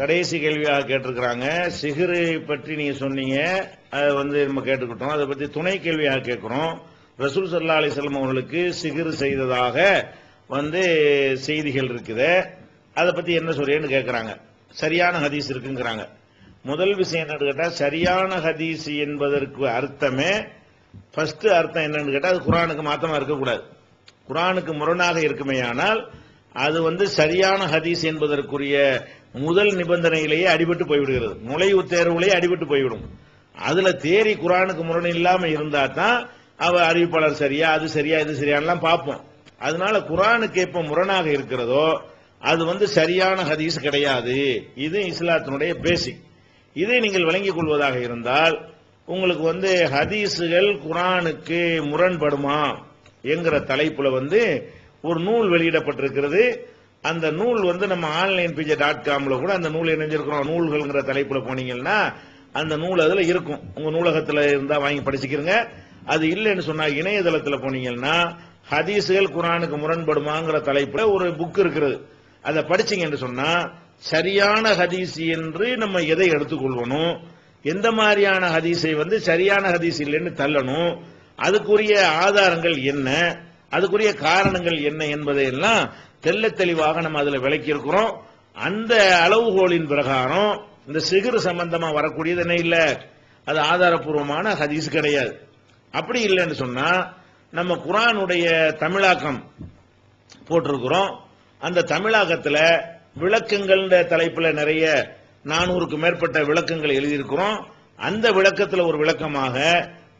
கடைசி கேள்வியாக கேட்டிருக்கிறாங்க. சிகிரு பற்றி நீங்க சொன்னீங்க. அதை வந்து நம்ம கேட்டுக்கிட்டோம். அதை பற்றி துணை கேள்வியாக கேட்கிறோம். ரசூல் சல்லா அலிஸ்லாம் அவர்களுக்கு சிகிரு செய்ததாக வந்து செய்திகள் இருக்குது. அதை பத்தி என்ன சொல்றேன்னு கேட்குறாங்க. சரியான ஹதீஸ் இருக்குங்கிறாங்க. முதல் விஷயம் என்னன்னு கேட்டா சரியான ஹதீஸ் என்பதற்கு அர்த்தமே ஃபர்ஸ்ட் அர்த்தம் என்னன்னு கேட்டா அது குரானுக்கு மாத்தமா இருக்கக்கூடாது. குரானுக்கு முரணாக இருக்குமே ஆனால் அது வந்து சரியான ஹதீஸ் என்பதற்குரிய முதல் நிபந்தனையிலேயே அடிபட்டு போய்விடுகிறது. நுழைவு தேர்வுலேயே அடிபட்டு போய்விடும். அதுல தேரி குரானுக்கு முரண் இல்லாம இருந்தா தான் அவ அறிவிப்பாளர் சரியா அது சரியா இது சரியானலாம் பார்ப்போம். அதனால குரானுக்கு எப்ப முரணாக இருக்கிறதோ அது வந்து சரியான ஹதீஸ் கிடையாது. இது இஸ்லாத்தினுடைய பேசிக் இதை நீங்கள் விளங்கிக் கொள்வதாக இருந்தால் உங்களுக்கு வந்து ஹதீஸுகள் குரானுக்கு முரண்படுமா என்கிற தலைப்புல வந்து ஒரு நூல் வெளியிடப்பட்டிருக்கிறது. அந்த நூல் வந்து நம்ம ஆன்லைன் பிஜே டாட் காம்ல கூட அந்த நூல் இணைஞ்சிருக்கிறோம். நூல்கள்ங்கிற தலைப்புல போனீங்கன்னா அந்த நூல் அதுல இருக்கும். உங்க நூலகத்துல இருந்தா வாங்கி படிச்சுக்கிறங்க. அது இல்லைன்னு சொன்னா இணையதளத்துல போனீங்கன்னா ஹதீஸுகள் குரானுக்கு முரண்படுமாங்கிற தலைப்புல ஒரு புக் இருக்கிறது அதை படிச்சீங்கன்னு சொன்னா சரியான ஹதீஸ் என்று நம்ம எதை எடுத்துக்கொள்வனும் எந்த மாதிரியான ஹதீஸை வந்து சரியான ஹதீஸ் இல்லைன்னு தள்ளணும்? அதுக்குரிய ஆதாரங்கள் என்ன? அதுக்குரிய காரணங்கள் என்ன என்பதை எல்லாம் தெல்ல தெளிவாக நம்ம அதுல விளக்கி இருக்கிறோம் அந்த அளவுகோலின் பிரகாரம் இந்த சிகிர் சம்பந்தமா வரக்கூடியது என்ன இல்ல? அது ஆதாரபூர்வமான ஹதீஸ் கிடையாது. அப்படி இல்லைன்னு சொன்னா நம்ம குரானுடைய தமிழாக்கம் போட்டிருக்கிறோம். அந்த தமிழாக்கத்துல விளக்கங்கள் தலைப்புல நிறைய நானூறுக்கு மேற்பட்ட விளக்கங்கள் எழுதியிருக்கிறோம். அந்த விளக்கத்துல ஒரு விளக்கமாக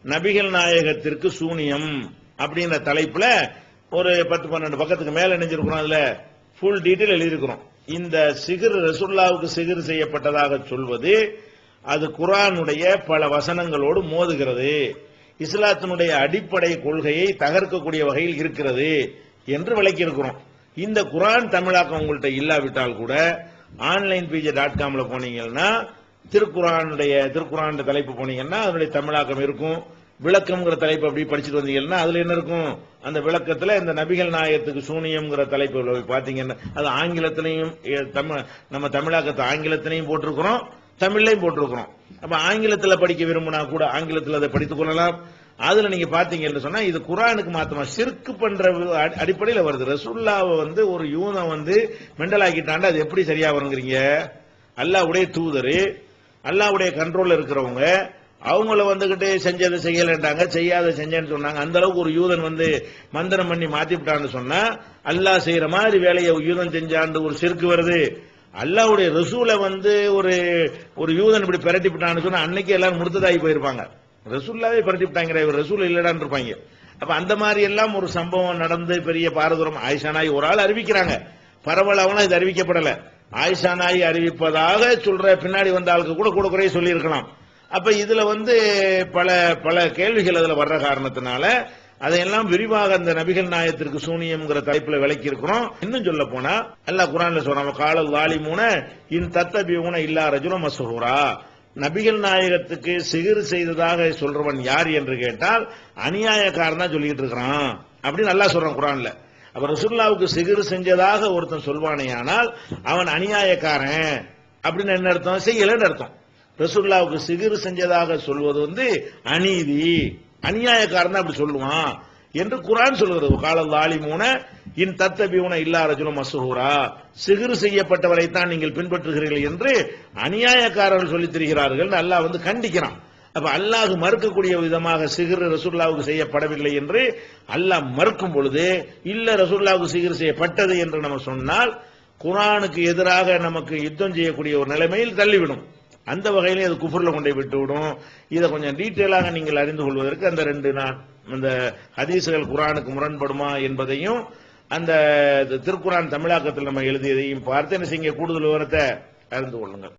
நபிகள் நாயகத்திற்கு சூனியம் அப்படின்ற தலைப்புல ஒரு பத்து பன்னெண்டு பக்கத்துக்கு மேல நினைஞ்சிருக்கிறோம் அதுல ஃபுல் டீட்டெயில் எழுதியிருக்கிறோம் இந்த சிகிர் ரசுல்லாவுக்கு சிகிர் செய்யப்பட்டதாக சொல்வது அது குரானுடைய பல வசனங்களோடு மோதுகிறது. இஸ்லாத்தினுடைய அடிப்படை கொள்கையை தகர்க்கக்கூடிய வகையில் இருக்கிறது என்று விளக்கியிருக்கிறோம். இந்த குரான் தமிழாக்கம் உங்கள்கிட்ட இல்லாவிட்டால் கூட ஆன்லைன் பிஜே டாட் காம்ல போனீங்கன்னா திருக்குறானுடைய திருக்குறான் தலைப்பு போனீங்கன்னா அதனுடைய தமிழாக்கம் இருக்கும். விளக்கம்ங்கிற தலைப்பு அப்படி படிச்சுட்டு வந்தீங்கன்னா அதுல என்ன இருக்கும்? அந்த விளக்கத்துல இந்த நபிகள் நாயகத்துக்கு சூனியம்ங்கிற தலைப்பு பாத்தீங்கன்னா அது ஆங்கிலத்திலையும் தமிழ் நம்ம தமிழாக்கத்தை ஆங்கிலத்திலையும் போட்டிருக்கிறோம் தமிழ்லையும் போட்டிருக்கிறோம். அப்ப ஆங்கிலத்துல படிக்க விரும்பினா கூட ஆங்கிலத்தில் அதை படித்துக் கொள்ளலாம். அதுல நீங்க பாத்தீங்கன்னு சொன்னா இது குரானுக்கு மாத்தமா சிற்கு பண்ற அடிப்படையில் அடிப்படையில வருது. ரசுல்லாவை வந்து ஒரு யூதம் வந்து மெண்டலாக்கிட்டாண்டா அது எப்படி சரியா வருங்கிறீங்க? அல்லாவுடைய தூதரு அல்லாவுடைய கண்ட்ரோல்ல இருக்கிறவங்க அவங்கள வந்துகிட்டு செஞ்சதை செய்யலன்றாங்க செய்யாத செஞ்சேன்னு சொன்னாங்க. அந்த அளவுக்கு ஒரு யூதன் வந்து மந்திரம் பண்ணி மாத்தி விட்டான்னு சொன்னா அல்லாஹ் செய்யற மாதிரி வேலையை யூதன் செஞ்சாண்டு ஒரு சிறுக்கு வருது. அல்லாவுடைய ரசூலை வந்து ஒரு ஒரு யூதன் இப்படி பிரட்டி விட்டான்னு சொன்னா அன்னைக்கு எல்லாரும் முடித்ததாகி போயிருப்பாங்க. ரசூல்லாவே பிரட்டி விட்டாங்க இவர் ரசூல் இல்லடான்னு இருப்பாங்க. அப்ப அந்த மாதிரி எல்லாம் ஒரு சம்பவம் நடந்து பெரிய பாரதூரம் ஆயிஷானாய் ஒரு ஆள் அறிவிக்கிறாங்க. பரவலாவெல்லாம் இது அறிவிக்கப்படல. ஆயிஷானாய் அறிவிப்பதாக சொல்ற பின்னாடி வந்த ஆளுக்கு கூட கூட குறைய சொல்லி இருக்கலாம் அப்ப இதுல வந்து பல பல கேள்விகள் அதுல வர்ற காரணத்தினால அதையெல்லாம் விரிவாக அந்த நபிகள் நாயத்திற்கு சூனியம்ங்கிற தலைப்புல விளக்கி இருக்கிறோம் இன்னும் சொல்ல போனா அல்லாஹ் குரான்ல சொல்றாங்க காலல் வாலிமூன இன் தத்தபியூன இல்லா ரஜுல மசூரா நபிகள் நாயகத்துக்கு சிகிர் செய்ததாக சொல்றவன் யார் என்று கேட்டால் அநியாயக்காரன் தான் சொல்லிட்டு இருக்கிறான். அப்படின்னு நல்லா சொல்றான் குரான்ல. அப்ப ரசுல்லாவுக்கு சிகிர் செஞ்சதாக ஒருத்தன் சொல்வானேயானால் அவன் அநியாயக்காரன். அப்படின்னு என்ன அர்த்தம்? செய்யலன்னு அர்த்தம். ரசூல்லாவுக்கு சிகிர் செஞ்சதாக சொல்வது வந்து அநீதி. அநியாயக்காரன் தான் அப்படி சொல்லுவான். என்று குரான் சொல்கிறது. காலல் ஆலிமூன இன் தத்தபியூன இல்லா ரஜுலம் மசூரா சிகிர் செய்யப்பட்டவரைத்தான் நீங்கள் பின்பற்றுகிறீர்கள் என்று அநியாயக்காரர்கள் சொல்லித் தருகிறார்கள். அல்லாஹ் வந்து கண்டிக்கிறான். அப்ப அல்லாஹ் மறுக்கக்கூடிய விதமாக சிகிர் ரசூல்லாவுக்கு செய்யப்படவில்லை என்று அல்லாஹ் மறுக்கும் பொழுது இல்ல ரசூல்லாவுக்கு சிகிர் செய்யப்பட்டது என்று நம்ம சொன்னால் குரானுக்கு எதிராக நமக்கு யுத்தம் செய்யக்கூடிய ஒரு நிலைமையில் தள்ளிவிடும். அந்த வகையிலே அது குஃபுரில் கொண்டே விட்டுவிடும். இதை கொஞ்சம் டீட்டெயிலாக நீங்கள் அறிந்து கொள்வதற்கு அந்த ரெண்டு நான் அந்த ஹதீசுகள் குரானுக்கு முரண்படுமா என்பதையும் அந்த திருக்குரான் தமிழாக்கத்தில் நம்ம எழுதியதையும் பார்த்து என்ன செய்ய கூடுதல் விவரத்தை அறிந்து கொள்ளுங்கள்.